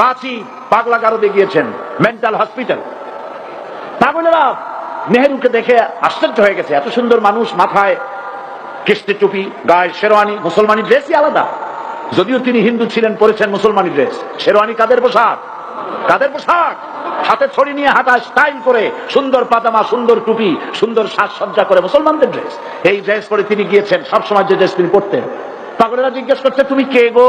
রাঁচি পাগলা গারদে গিয়েছেন মেন্টাল হসপিটাল পাগলেরা নেহেরুকে দেখে আশ্চর্য হয়ে গেছে, এত সুন্দর মানুষ, মাথায় কিস্তি টুপি, গায়ে শেরওয়ানি, মুসলমানি ড্রেসই আলাদা। যদিও তিনি হিন্দু ছিলেন, পরেছেন মুসলমানি ড্রেস শেরওয়ানি কাদের পোশাক? কাদের পোশাক? হাতে ছড়ি নিয়ে হাঁটা স্টাইল করে, সুন্দর পাজামা, সুন্দর টুপি, সুন্দর সাজসজ্জা করে মুসলমানদের ড্রেস এই ড্রেস পরে তিনি গিয়েছেন, সবসময় যে ড্রেস তিনি পরতেন। পাগলেরা জিজ্ঞেস করছে, তুমি কে গো?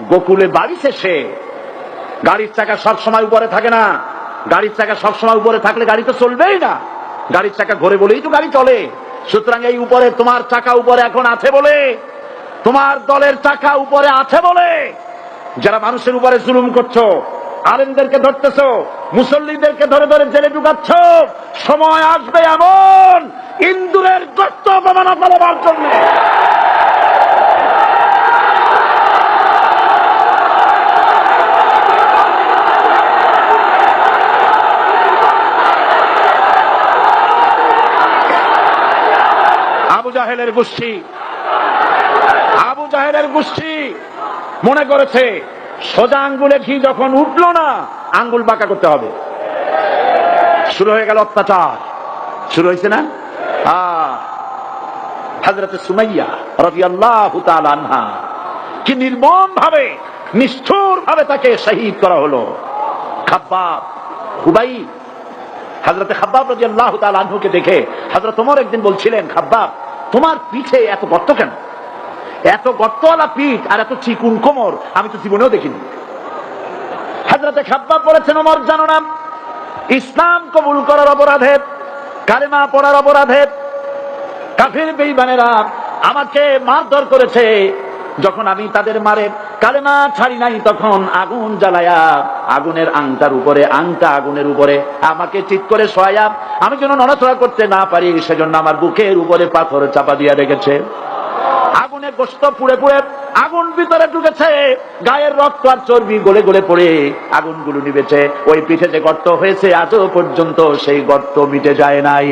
গোকুলে বাড়ি শেষে। গাড়ির চাকা সব সময় উপরে থাকে না। গাড়ির চাকা সব সময় উপরে থাকলে গাড়ি তো চলবেই না। গাড়ির চাকা ঘরে বলেই তো গাড়ি চলে। সুতরাং এই উপরে তোমার চাকা উপরে এখন আছে বলে। তোমার দলের চাকা উপরে আছে বলে। যারা মানুষের উপরে জুলুম করছ, আলেমদেরকে ধরতেছ, মুসল্লিদেরকে ধরে ধরে জেলে ঢুকাচ্ছ, সময় আসবে এমন ইন্দুরের গর্ত অপমানা ফলাবার জন্য। জাহেলের গোষ্ঠী। আবু জাহেলের গোষ্ঠী মনে করেছে, সোজা আঙ্গুলে ঘি যখন উঠল না, আঙ্গুল বাঁকা করতে হবে। শুরু হয়ে গেল অত্যাচার। শুরু হয়েছে না? হাজরত সুমাইয়া রবি আল্লাহ আনহা কি নির্মম ভাবে নিষ্ঠুর ভাবে তাকে শহীদ করা হলো। খাব্বাব, হুবাই হাজরতে খাব্বাব রাজি আল্লাহ আনহুকে দেখে হাজরত তোমার একদিন বলছিলেন, খাব্বাব তোমার পিঠে এত গর্ত কেন? এত গর্তওয়ালা পিঠ আর এত চিকুন কোমর আমি তো জীবনেও দেখিনি। হাজরাতে খাব্বা পড়েছেন ওমর, জানো না, ইসলাম কবুল করার অপরাধে, কালেমা পড়ার অপরাধে কাফির বেইমানেরা আমাকে মারধর করেছে যখন আমি তাদের মারে কালেমা ছাড়ি নাই, তখন আগুন জ্বালায়া আগুনের আংটার উপরে, আংটা আগুনের উপরে আমাকে ঠিক করে শোয়া আমি যেন নড়াচড়া করতে না পারি, সেজন্য আমার বুকের উপরে পাথর চাপা দিয়ে রেখেছে। আগুনে গোস্ত পুড়ে পুড়ে আগুন ভিতরে ঢুকেছে, গায়ের রক্ত আর চর্বি গলে গলে পড়ে আগুনগুলো নিবেছে ওই পিঠে যে গর্ত হয়েছে, আজও পর্যন্ত সেই গর্ত মিটে যায় নাই।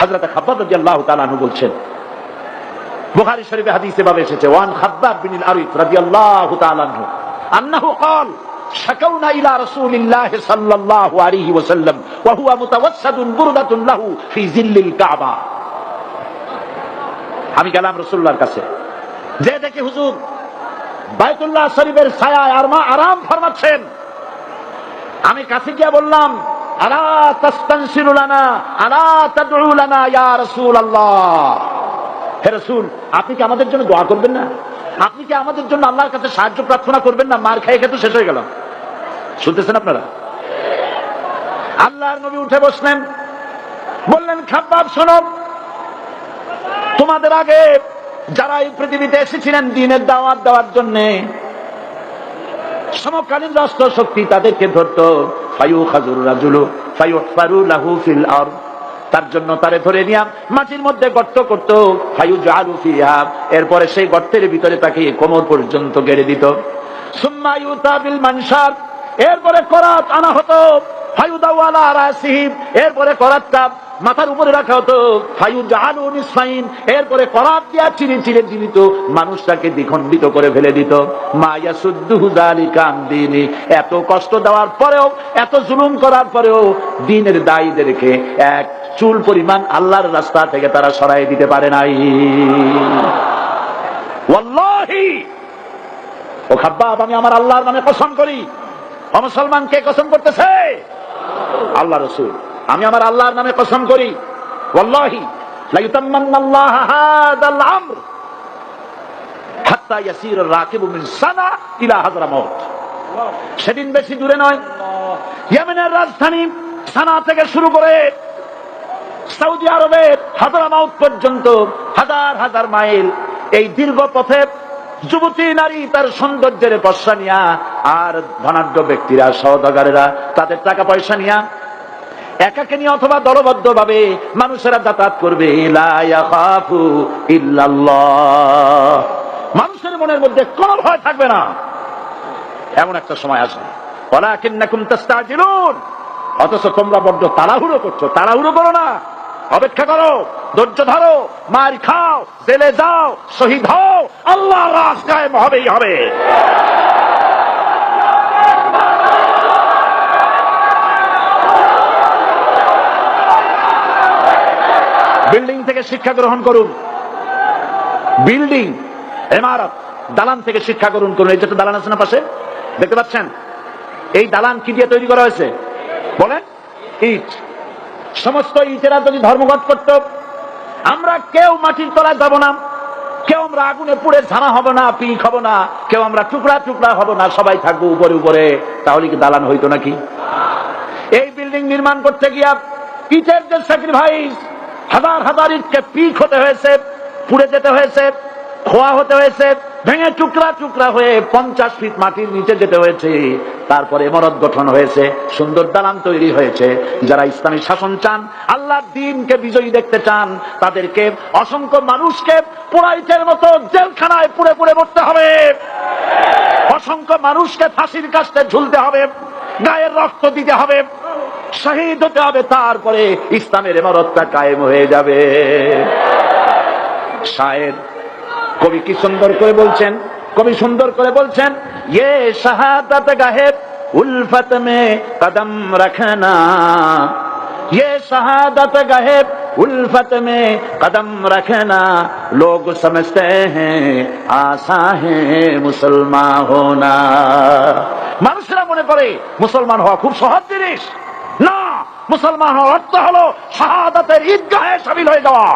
হাজরত খাব্বাব রাদিয়াল্লাহু তাআলা আনহু বলছেন বুখারী শরীফে হাদিসে ভাবে এসেছে ওয়ান খাব্বাব বিন আরিফ রাদিয়াল্লাহু তাআলা আনহু আন্নাহু قال شكونا الى رسول الله صلى الله عليه وسلم وهو متوسد بردة له في ظل الكعبة আমি গেলাম রসুল্লাহর কাছে যে দেখি হুজুর বায়তুল্লাহ শরীফের ছায়ায় আর মা আরাম ফরমাচ্ছেন আমি কাছে গিয়ে বললাম আলা তাস্তানসিরুলানা আলা তাদউলানা ইয়া রাসূলুল্লাহ হে রাসূল, আপনি কি আমাদের জন্য দোয়া করবেন না? আপনি কি আমাদের জন্য আল্লাহর কাছে সাহায্য প্রার্থনা করবেন না? মার খেয়ে খেয়ে তো শেষ হয়ে গেল। শুনতেছেন আপনারা? আল্লাহর নবী উঠে বসলেন। বললেন, খাব্বাব, শোনো, তোমাদের আগে যারা এই পৃথিবীতে এসেছিলেন দিনের দাওয়াত দেওয়ার জন্য, সমকালীন রাষ্ট্র শক্তি তাদেরকে ধরত ফায়ু খাজুর রাজুলু ফায়ু ফারু লাহু ফিল আর তার জন্য তারে ধরে নিয়া মাটির মধ্যে গর্ত করত। ফায়ু জারু ফিহা। এরপরে সেই গর্তের ভিতরে তাকে কোমর পর্যন্ত গেড়ে দিত। সুম্মা ইউতাবিল মানসার। এরপরে করাত আনা হতো। এরপরে করাতটা মাথার উপরে রাখা হতো। এরপরে করাত দিয়া চিনে চিনে দিত মানুষটাকে দ্বিখণ্ডিত করে ফেলে দিত। মায়া সুদ্দুহু যালিকা আন দীনি। এত কষ্ট দেওয়ার পরেও, এত জুলুম করার পরেও, দিনের দায়ীদেরকে এক চুল পরিমাণ আল্লাহর রাস্তা থেকে তারা সরাই দিতে পারে নাই। ও খাব্বাব, আমি আমার আল্লাহর নামে কসম করি। ও মুসলমান, কে কসম করতেছে? আল্লাহ রসুল। আমি আমার আল্লাহর নামে কসম করি। হাযরামাউত সেদিন বেশি দূরে নয়। রাজধানী সানা থেকে শুরু করে সৌদি আরবের হাজারামাউত পর্যন্ত হাজার হাজার মাইল এই দীর্ঘ পথে যুবতী নারী তার সৌন্দর্যের পশ্চা নিয়া আর ধনাঢ্য ব্যক্তিরা, সহদগারেরা তাদের টাকা পয়সা নিয়া একাকে নিয়ে অথবা দলবদ্ধ ভাবে মানুষেরা যাতায়াত করবে। মানুষের মনের মধ্যে কোনো ভয় থাকবে না। এমন একটা সময় আসবে। অথচ তোমরা বড্ড তাড়াহুড়ো করছ। তাড়াহুড়ো করো না। অপেক্ষা করো, ধৈর্য ধরো, মার খাও, জেলে যাও, শহীদ হও আল্লাহ রাজ কায়েম হবেই হবে। বিল্ডিং থেকে শিক্ষা গ্রহণ করুন। বিল্ডিং এমারত দালান থেকে শিক্ষা গ্রহণ করুন। এই যে দালান আছে না পাশে? দেখতে পাচ্ছেন? এই দালান কি দিয়ে তৈরি করা হয়েছে? বলেন, ইট। সমস্ত ইটেরা যদি ধর্মঘট করত, আমরা কেউ মাটির তলায় যাব না, কেউ আমরা আগুনে পুড়ে ঝানা হব না, পিক হব না, কেউ আমরা টুকরা টুকরা হব না, সবাই থাকব উপরে উপরে, তাহলে কি দালান হইতো নাকি? এই বিল্ডিং নির্মাণ করতে গিয়া ইটের যে স্যাক্রিফাইস হাজার হাজার ইটকে পিক হতে হয়েছে, পুড়ে যেতে হয়েছে খোয়া হতে হয়েছে, ভেঙে টুকরা টুকরা হয়ে পঞ্চাশ ফিট মাটির নিচে যেতে হয়েছে। তারপরে মরদ গঠন হয়েছে, সুন্দর দালান তৈরি হয়েছে। যারা ইসলামী শাসন চান আল্লাহ দিনকে বিজয়ী দেখতে চান, তাদেরকে অসংখ্য মানুষকে পোড়াইটের মতো জেলখানায় পুড়ে পুড়ে মরতে হবে। অসংখ্য মানুষকে ফাঁসির কাছে ঝুলতে হবে, গায়ের রক্ত দিতে হবে, শহীদ হতে হবে, তারপরে ইসলামের এমারতটা কায়েম হয়ে যাবে। শায়ের কবি কি সুন্দর করে বলছেন কবি সুন্দর করে বলছেন ইয়ে শাহাদাত গাহেব উলফত মে কদম রখনা ये शहादत गहेब उल्फत में कदम रखना लोग समझते हैं आशा है मुसलमान होना মানুষরা মনে করে মুসলমান হওয়া খুব সহজ জিনিস না মুসলমান হওয়ার অর্থ হলো শাহাদাতের ঈদগাহে সামিল হয়ে যাওয়া